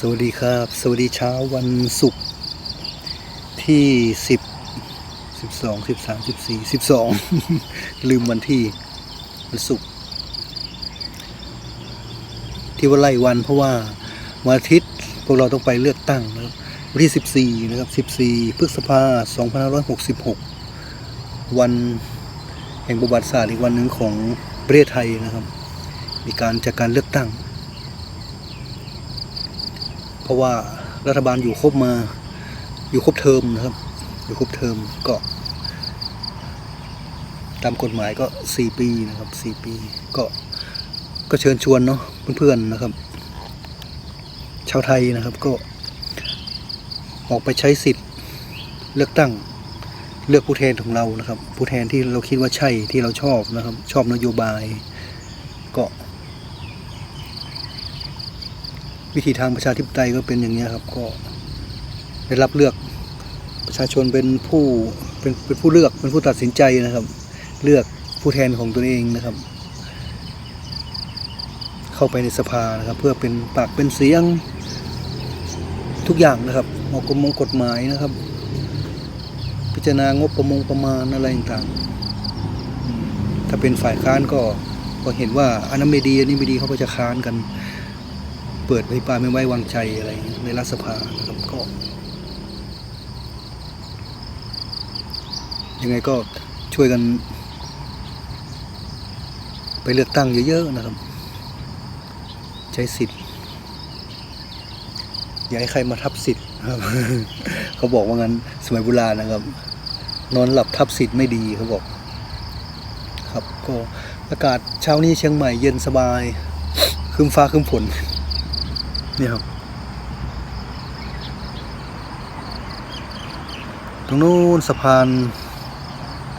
สวัสดีครับ สวัสดีเช้าวันศุกร์ที่สิบสิบสองสิบสามสิบสี่สิบสองลืมวันที่วันศุกร์ที่ว่าไล่วันเพราะว่าวันอาทิตย์พวกเราต้องไปเลือกตั้งนะครับวันที่สิบสี่นะครับสิบสี่พฤษภาสองพันห้าร้อยหกสิบหกวันแห่งประวัติศาสตร์อีกวันหนึ่งของประเทศไทยนะครับ มีการจัดการเลือกตั้ง เพราะว่ารัฐบาลอยู่ครบมา อยู่ครบเทอมนะครับ อยู่ครบเทอมก็ ตามกฎหมายก็สี่ปีนะครับสี่ปี ก็ก็เชิญชวนเนาะเพื่อนๆนะครับ ชาวไทยนะครับก็ ออกไปใช้สิทธิ์เลือกตั้งเลือกผู้แทนของเรานะครับ ผู้แทนที่เราคิดว่าใช่ที่เราชอบนะครับ ชอบนโยบาย ก็ วิธีทางประชาธิปไตยก็เป็นอย่างนี้ครับ ก็ได้รับเลือกประชาชนเป็นผู้เป็นเป็นผู้เลือกเป็นผู้ตัดสินใจนะครับ เลือกผู้แทนของตนเองนะครับ เข้าไปในสภานะครับ เพื่อเป็นปากเป็นเสียงทุกอย่างนะครับออกกฎมงกฎหมายนะครับ พิจารณางบประมงประมาณอะไรต่างๆถ้าเป็นฝ่ายค้านก็ก็เห็นว่าอันนั้นไม่ดีอันนี้ไม่ดีเขาก็จะค้านกัน เปิดอภิปายไม่ไว้วางใจอะไรในรัฐสภานะครับก็ ยังไงก็ช่วยกัน ไปเลือกตั้งเยอะๆนะครับ ใช้สิทธิ์อย่าให้ใครมาทับสิทธิ์ครับ เขาบอกว่างั้นสมัยโบราณนะครับ นอนหลับทับสิทธิ์ไม่ดีเขาบอกครับก็อากาศเช้านี้เชียงใหม่เย็นสบายครึ้มฟ้าครึ้มฝน นี่ครับ ตรงนู้นสะพาน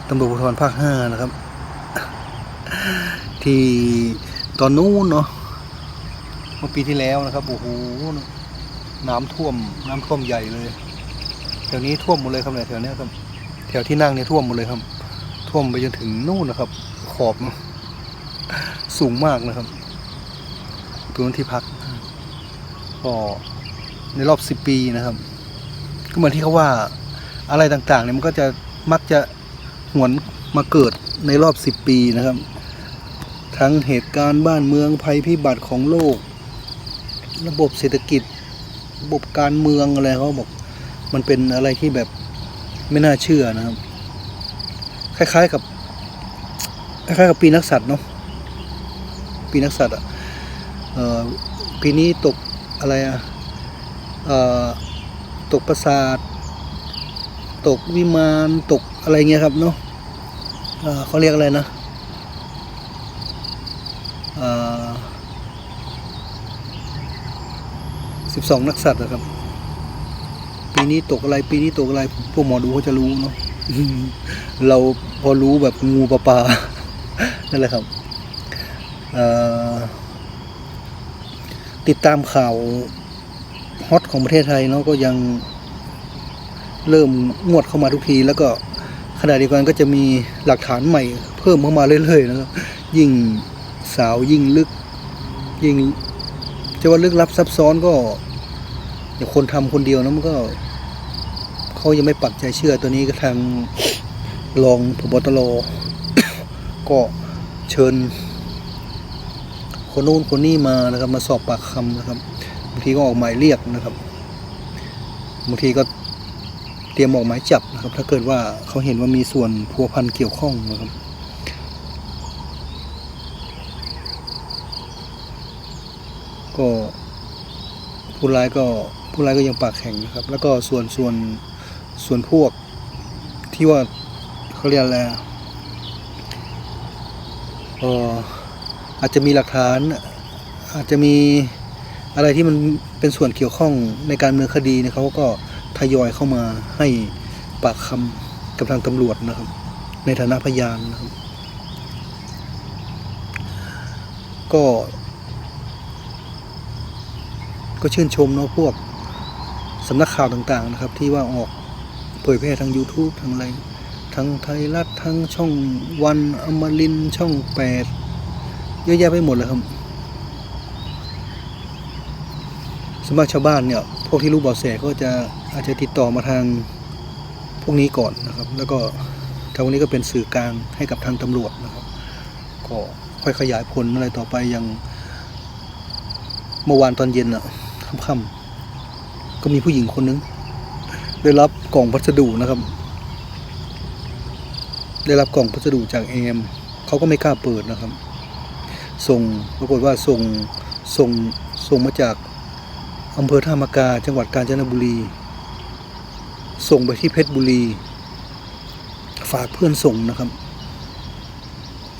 ตำรวจภูธรภาคห้านะครับ ที่ตอนนู้นเนาะเมื่อปีที่แล้วนะครับโอ้โหน้ำท่วม น้ำท่วมใหญ่เลยแถวนี้ท่วมหมดเลยครับเนี่ยแถวเนี้ยครับ แถวที่นั่งเนี่ยท่วมหมดเลยครับ ท่วมไปจนถึงนู่นนะครับ ขอบสูงมากนะครับตรงนั้นที่พัก ก็ในรอบสิบปีนะครับ ก็เหมือนที่เขาว่าอะไรต่างๆเนี่ยมันก็จะมักจะหวนมาเกิดในรอบสิบปีนะครับ ทั้งเหตุการณ์บ้านเมืองภัยพิบัติของโลก ระบบเศรษฐกิจ ระบบการเมืองอะไรเขาบอก มันเป็นอะไรที่แบบไม่น่าเชื่อนะครับ คล้ายๆกับ คล้ายๆกับปีนักสัตว์เนาะปีนักสัตว์อะปีนี้ตก อะไรอะเอ่อตกปราสาท ตกวิมานตกอะไรเงี้ยครับเนาะเอ่อเขาเรียกอะไรนะสิบสองนักสัตว์นะครับ ปีนี้ตกอะไร ปีนี้ตกอะไร พวกหมอดูเขาจะรู้เนาะเราพอรู้แบบงูปลาปลานั่นแหละครับ เอ่อ ติดตามข่าวฮอตของประเทศไทยเนาะก็ยังเริ่มงวดเข้ามาทุกที แล้วก็ขณะเดียวกันก็จะมีหลักฐานใหม่ เพิ่มเข้ามาเรื่อยๆนะครับยิ่งสาวยิ่งลึก ยิ่งจะว่าลึกลับซับซ้อนก็อย่างคนทำคนเดียวนะมันก็เขายังไม่ปักใจเชื่อตัวนี้ก็ทางรองพบตรก็เชิญ คนนู้นคนนี้มานะครับ มาสอบปากคำนะครับบางทีก็ออกหมายเรียกนะครับบางทีก็เตรียมออกหมายจับนะครับ ถ้าเกิดว่าเขาเห็นว่ามีส่วนพัวพันเกี่ยวข้องนะครับก็ผู้ร้ายก็ผู้ร้ายก็ยังปากแข็งนะครับ แล้วก็ส่วนส่วนส่วนพวกที่ว่าเขาเรียกอะไรเอ่อ อาจจะมีหลักฐาน อาจจะมีอะไรที่มันเป็นส่วนเกี่ยวข้องในการเมืองคดีเนี่ยเขาก็ทยอยเข้ามาให้ปากคำกับทางตำรวจนะครับ ในฐานะพยานนะครับ ก็ ก็ชื่นชมเนาะพวกสำนักข่าวต่างๆนะครับ ที่ว่าออกเผยแพร่ทาง YouTube ทางอะไร ทั้งไทยรัฐทั้งช่องวันอมรินทร์ช่องแปด เยอะแยะไปหมดเลยครับสมัครชาวบ้านเนี่ย พวกที่รู้เบาะแสก็จะอาจจะติดต่อมาทางพวกนี้ก่อนนะครับ แล้วก็ทางนี้ก็เป็นสื่อกลางให้กับทางตำรวจนะครับ ก็ค่อยขยายผลอะไรต่อไปอย่างเมื่อวานตอนเย็นอะค่ำๆก็มีผู้หญิงคนนึง ได้รับกล่องพัสดุนะครับ ได้รับกล่องพัสดุจากเอมเขาก็ไม่กล้าเปิดนะครับ ส่งปรากฏว่าส่งส่งส่งมาจากอำเภอท่ามากาจังหวัดกาญจนบุรี ส่งไปที่เพชรบุรี ฝากเพื่อนส่งนะครับ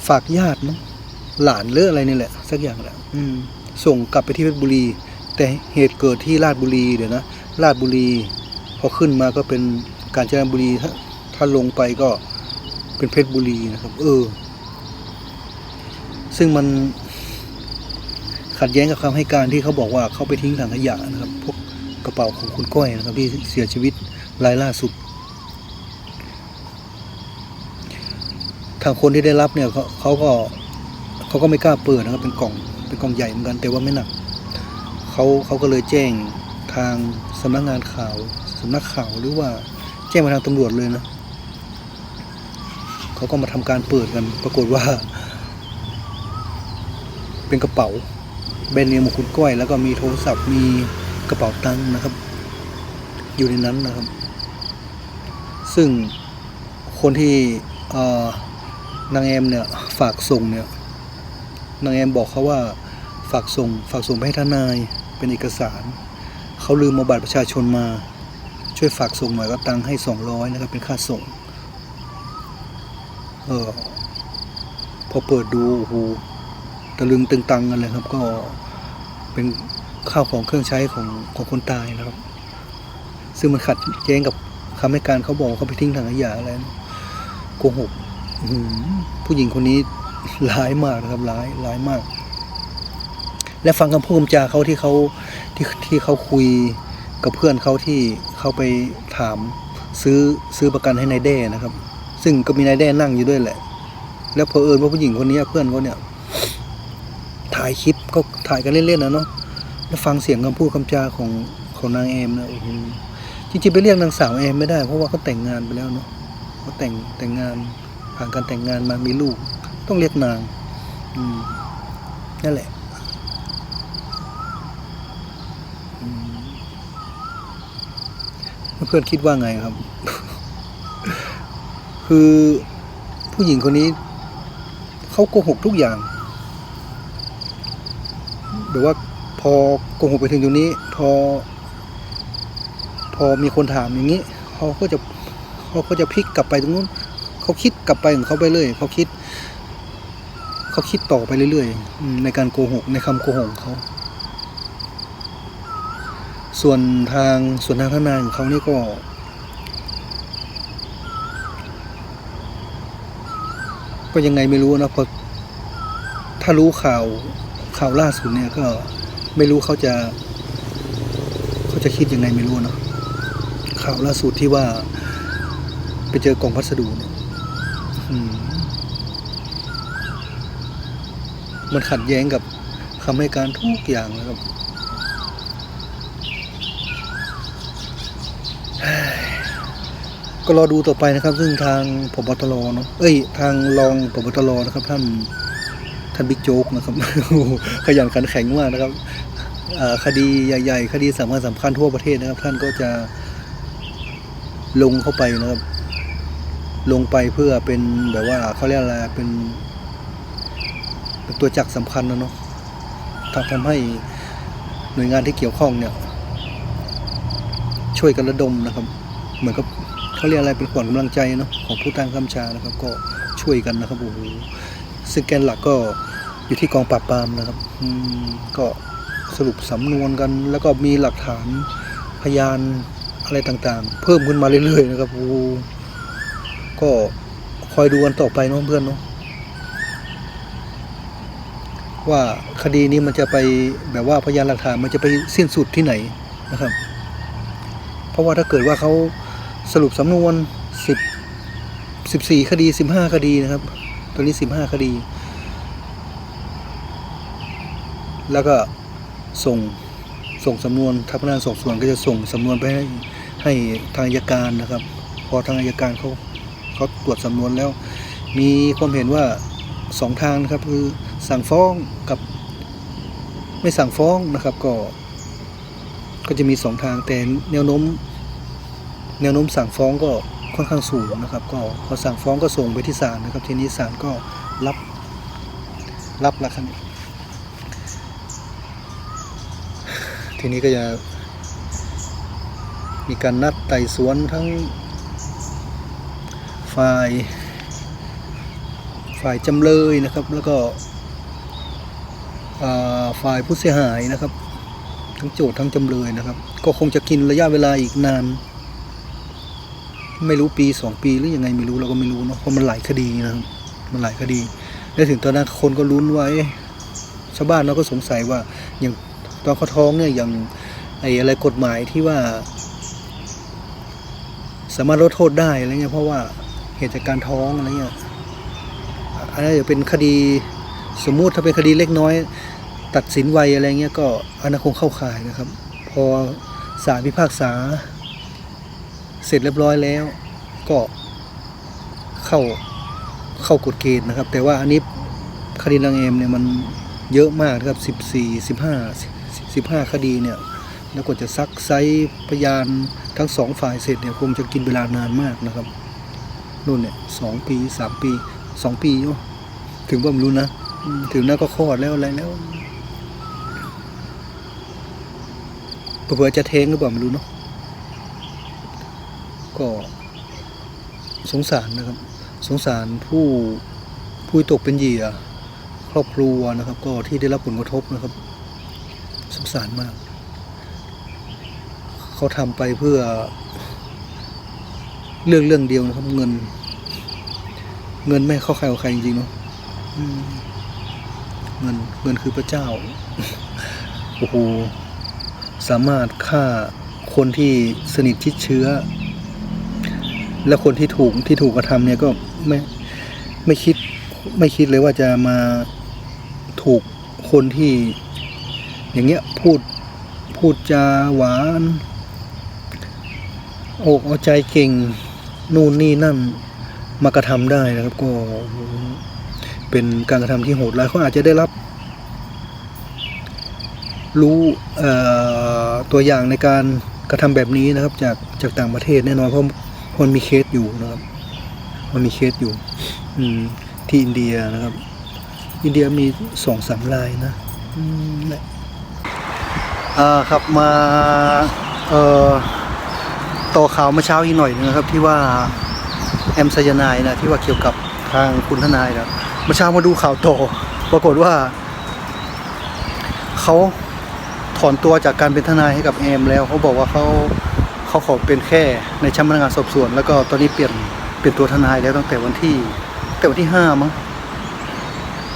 ฝากญาติมั้งหลานหรืออะไรนี่แหละ สักอย่างแหละอืม ส่งกลับไปที่เพชรบุรี แต่เหตุเกิดที่ราชบุรีเดี๋ยวนะราชบุรี พอขึ้นมาก็เป็นกาญจนบุรีถ้าถ้าลงไปก็เป็นเพชรบุรีนะครับ เออ ซึ่งมันขัดแย้งกับคำให้การที่เขาบอกว่าเขาไปทิ้งถังขยะนะครับ พวกกระเป๋าของคุณก้อยนะครับที่เสียชีวิตรายล่าสุด ทางคนที่ได้รับเนี่ยเขาเขาก็เขาก็ไม่กล้าเปิดนะครับ เป็นกล่องเป็นกล่องใหญ่เหมือนกัน แต่ว่าไม่หนักเขาเขาก็เลยแจ้งทางสำนักงานข่าวสำนักข่าวหรือว่าแจ้งมาทางตำรวจเลยนะเขาก็มาทำการเปิดกัน ปรากฏว่า เป็นกระเป๋าแบรนด์เนมของคุณก้อย แล้วก็มีโทรศัพท์มีกระเป๋าตังค์นะครับ อยู่ในนั้นนะครับ ซึ่งคนที่นางแอมเนี่ยฝากส่งเนี่ยนางแอมบอกเขาว่าฝากส่งฝากส่งไปให้ทนายเป็นเอกสารเขาลืมมาบัตรประชาชนมา ช่วยฝากส่งหน่อยก็ตังค์ให้สองร้อยนะครับเป็นค่าส่ง เออพอเปิดดูโอ้โห ตะลึงตึงตังกันเลยครับก็เป็นข้าวของเครื่องใช้ของของคนตายนะครับ ซึ่งมันขัดแย้งกับคำให้การเขาบอกเขาไปทิ้งถังขยะอะไรโกหกผู้หญิงคนนี้ร้ายมากนะครับร้ายร้ายมาก และฟังคำพูดคำจาเขาที่เขาที่ที่เขาคุยกับเพื่อนเขาที่เขาไปถามซื้อซื้อประกันให้นายแด้นะครับ ซึ่งก็มีนายแด้นั่งอยู่ด้วยแหละ แล้วเผอิญว่าผู้หญิงคนนี้เพื่อนเขาเนี่ย ถ่ายคลิปก็ถ่ายกันเล่นๆนะเนาะแล้วฟังเสียงคำพูดคำจาของของนางแอมนะโอ้โหจริงๆไปเรียกนางสาวแอมไม่ได้เพราะว่าเขาแต่งงานไปแล้วเนาะเขาแต่งแต่งงานผ่านการแต่งงานมามีลูก ต้องเรียกนางอืมนั่นแหละเพื่อนคิดว่าไงครับ คือผู้หญิงคนนี้เขาโกหกทุกอย่าง หรือว่าพอโกหกไปถึงตรงนี้ พอ พอมีคนถามอย่างนี้เขาก็จะเขาก็จะพลิกกลับไปตรงนู้นเขาคิดกลับไปของเขาไปเรื่อยเขาคิดเขาคิดต่อไปเรื่อยๆในการโกหกในคำโกหกเขาส่วนทางส่วนทางทนายของเขานี่ก็ ก็ยังไงไม่รู้นะพราะถ้ารู้ข่าว ข่าวล่าสุดเนี่ยก็ไม่รู้เขาจะ เขาจะคิดยังไงไม่รู้เนาะข่าวล่าสุดที่ว่า ไปเจอกล่องพัสดุเนี่ยมมันขัดแย้งกับคำให้การทุกอย่างนะครับก็รอดูต่อไปนะครับ ซึ่งทางพบตรเนาะเอ้ย ทางรองพบตรนะครับท่าน ท่านบิ๊กโจ๊กนะครับ ขยันขันแข็งมากนะครับคดีใหญ่ ๆ คดีสำคัญสำคัญทั่วประเทศนะครับ ท่านก็จะลงเข้าไปนะครับ ลงไปเพื่อเป็นแบบว่าเขาเรียกอะไรเป็นเป็นตัวจักรสำคัญนะเนาะทำทำให้หน่วยงานที่เกี่ยวข้องเนี่ย ช่วยกันระดมนะครับ เหมือนกับเขาเรียกอะไรเป็นขวัญกำลังใจเนาะของผู้ตั้งคำชานะครับ ก็ช่วยกันนะครับโอ้โห ซึ่งแกนหลักก็อยู่ที่กองปราบปรามนะครับอืมก็สรุปสำนวนกัน แล้วก็มีหลักฐานพยานอะไรต่างๆ เพิ่มขึ้นมาเรื่อยๆนะครับโอ้ก็คอยดูกันต่อไปเนาะเพื่อนเนาะว่าคดีนี้มันจะไปแบบว่าพยานหลักฐานมันจะไปสิ้นสุดที่ไหนนะครับ เพราะว่าถ้าเกิดว่าเขาสรุปสำนวนสิบสิบสี่คดีสิบห้าคดีนะครับ ตอนนี้สิบห้าคดี แล้วก็ส่งส่งสำนวนทางพนักงานสอบสวนก็จะส่งสำนวนไปให้ให้ทางอัยการนะครับ พอทางอัยการเขาเขาตรวจสำนวนแล้ว มีความเห็นว่าสองทางนะครับคือสั่งฟ้องกับไม่สั่งฟ้องนะครับก็ ก็จะมีสองทางแต่แนวโน้ม แนวโน้มสั่งฟ้องก็ ค่อนข้างสูงนะครับ ก็พอสั่งฟ้องก็ส่งไปที่ศาลนะครับ ทีนี้ศาลก็รับรับล้วครับทีนี้ก็จะมีการนัดไต่สวนทั้งฝ่าย ฝ่ายจำเลยนะครับ แล้วก็ฝ่ายผู้เสียหายนะครับ ทั้งโจทย์ทั้งจำเลยนะครับ ก็คงจะกินระยะเวลาอีกนาน ไม่รู้ปีสองปีหรือยังไงไม่รู้เราก็ไม่รู้เนาะเพราะมันหลายคดีนะครับมันหลายคดี และถึงตอนนั้นคนก็ลุ้นไว้ชาวบ้านเราก็สงสัยว่าอย่างตอนเขาท้องเนี่ยอย่างไอ้อะไรกฎหมายที่ว่า สามารถลดโทษได้อะไรเงี้ยเพราะว่าเหตุจากการท้องอะไรเงี้ยอันนั้นจะเป็นคดีสมมุติถ้าเป็นคดีเล็กน้อย ตัดสินไวอะไรเงี้ยก็อันนั้นคงเข้าข่ายนะครับ พอศาลพิพากษา เสร็จเรียบร้อยแล้ว ก็เข้าเข้ากฎเกณฑ์นะครับ แต่ว่าอันนี้คดีนางเอมเนี่ยมันเยอะมากนะครับสิบสี่สิบห้าสิบห้าคดีเนี่ยแล้วก็จะซักไซพยานทั้งสองฝ่ายเสร็จเนี่ยคงจะกินเวลานานมากนะครับนู่นเนี่ยสองปีสามปีสองปีโอ้ถึงว่าไม่รู้นะถึงนั้นก็คลอดแล้วอะไรแล้วเผื่อจะเทงหรือเปล่าไม่รู้เนาะ ก็สงสารนะครับ สงสารผู้ผู้ตกเป็นเหยื่อครอบครัวนะครับ ก็ที่ได้รับผลกระทบนะครับ สงสารมาก เขาทำไปเพื่อเรื่องเรื่องเดียวนะครับ เงิน เงินไม่เข้าใครเอาใครจริงๆเนาะอืมเงินเงินคือพระเจ้าโอ้โหสามารถฆ่าคนที่สนิทชิดเชื้อ และคนที่ถูกที่ถูกกระทำเนี่ยก็ไม่ไม่คิดไม่คิดเลยว่าจะมาถูกคนที่ อย่างเงี้ยพูดพูดจาหวานอกเอาใจเก่ง นู่นนี่นั่นมากระทำได้นะครับก็เป็นการกระทำที่โหดร้ายเขาอาจจะได้รับ รู้ตัวอย่างในการกระทำแบบนี้นะครับ จากจากต่างประเทศแน่นอนเพราะ มันมีเคสอยู่นะครับ มันมีเคสอยู่ อืม ที่อินเดียนะครับ อินเดียมีสองสามรายนะอืมแหละอ่าครับมา เอ่อต่อข่าวเมื่อเช้าอีกหน่อยนะครับ ที่ว่าแอมไซยานายนะที่ว่าเกี่ยวกับทางคุณทนายนะเมื่อเช้ามาดูข่าวต่อปรากฏว่าเขาถอนตัวจากการเป็นทนายให้กับแอมแล้วเขาบอกว่าเขา เขาขอเป็นแค่ในชั้นพนักงานสอบสวน แล้วก็ตอนนี้เปลี่ยนเปลี่ยนตัวทนายแล้วตั้งแต่วันที่แต่วันที่ห้ามั้ง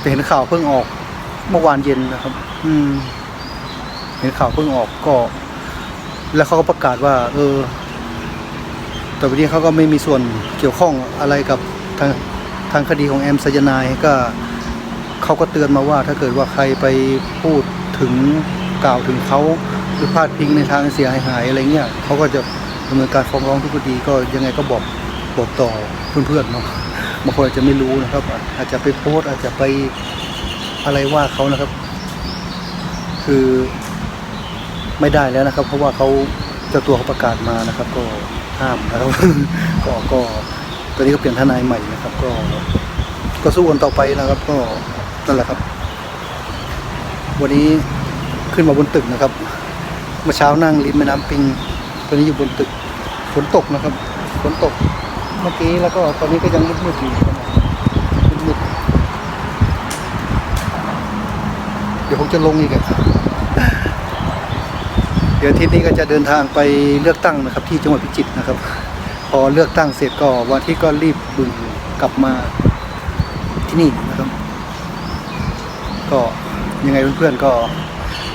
แต่เห็นข่าวเพิ่งออกเมื่อวานเย็นนะครับ อืม เห็นข่าวเพิ่งออกก็ แล้วเขาก็ประกาศว่า เออ แต่วันนี้เขาก็ไม่มีส่วนเกี่ยวข้องอะไรกับทางทางคดีของแอมไซยนายก็เขาก็เตือนมาว่าถ้าเกิดว่าใครไปพูดถึงกล่าวถึงเขา หรือพลาดพิงในทางเสียหายอะไรเงี้ยเขาก็จะดำเนินการฟ้องร้องทุกคดีก็ยังไงก็บอกบอกต่อเพื่อนๆเนาะบางคนอาจจะไม่รู้นะครับ อาจจะไปโพสอาจจะไปอะไรว่าเขานะครับ คือไม่ได้แล้วนะครับ เพราะว่าเขาเจ้าตัวเขาประกาศมานะครับ ก็ห้ามนะครับก็ก็ตอนนี้ก็เปลี่ยนทนายใหม่นะครับ ก็ ก็สู้กันต่อไปนะครับ ก็นั่นแหละครับ วันนี้ขึ้นมาบนตึกนะครับ เมื่อเช้านั่งริมแม่น้ำปิง ตอนนี้อยู่บนตึกฝนตกนะครับฝนตกเมื่อกี้แล้วก็ตอนนี้ก็ยังมืดๆอยู่นะครับมืดๆเดี๋ยวผมจะลงอีกอะเดี๋ยวทิตย์นี้ก็จะเดินทางไปเลือกตั้งนะครับ ที่จังหวัดพิจิตรนะครับ พอเลือกตั้งเสร็จก็วันที่ก็รีบบึงกลับมาที่นี่นะครับ ก็ยังไงเพื่อนๆก็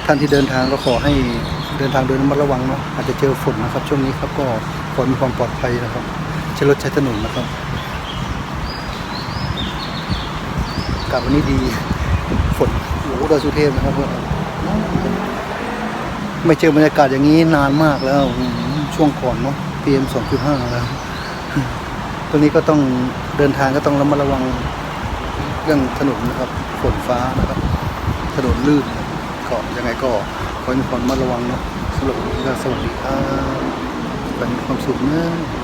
ท่านที่เดินทางก็ขอให้ เดินทางโดยระมัดระวังเนาะอาจจะเจอฝนนะครับ ช่วงนี้ครับก็ฝนมีความปลอดภัยนะครับใช้รถใช้ถนนนะครับกลับวันนี้ดีฝนโอ้โหดอยสุเทพนะครับไม่เจอบรรยากาศอย่างนี้นานมากแล้วช่วงก่อนเนาะ PM 2.5 แล้วตรนนี้ก็ต้องเดินทางก็ต้องระมัดระวังเรื่องถนนนะครับฝนฟ้านะครับ ถนนลื่นก็ยังไงก็ ขอให้ความรมัระวังนะสำหรับนนี้สวัสดีครับขอให้ความสุขนะ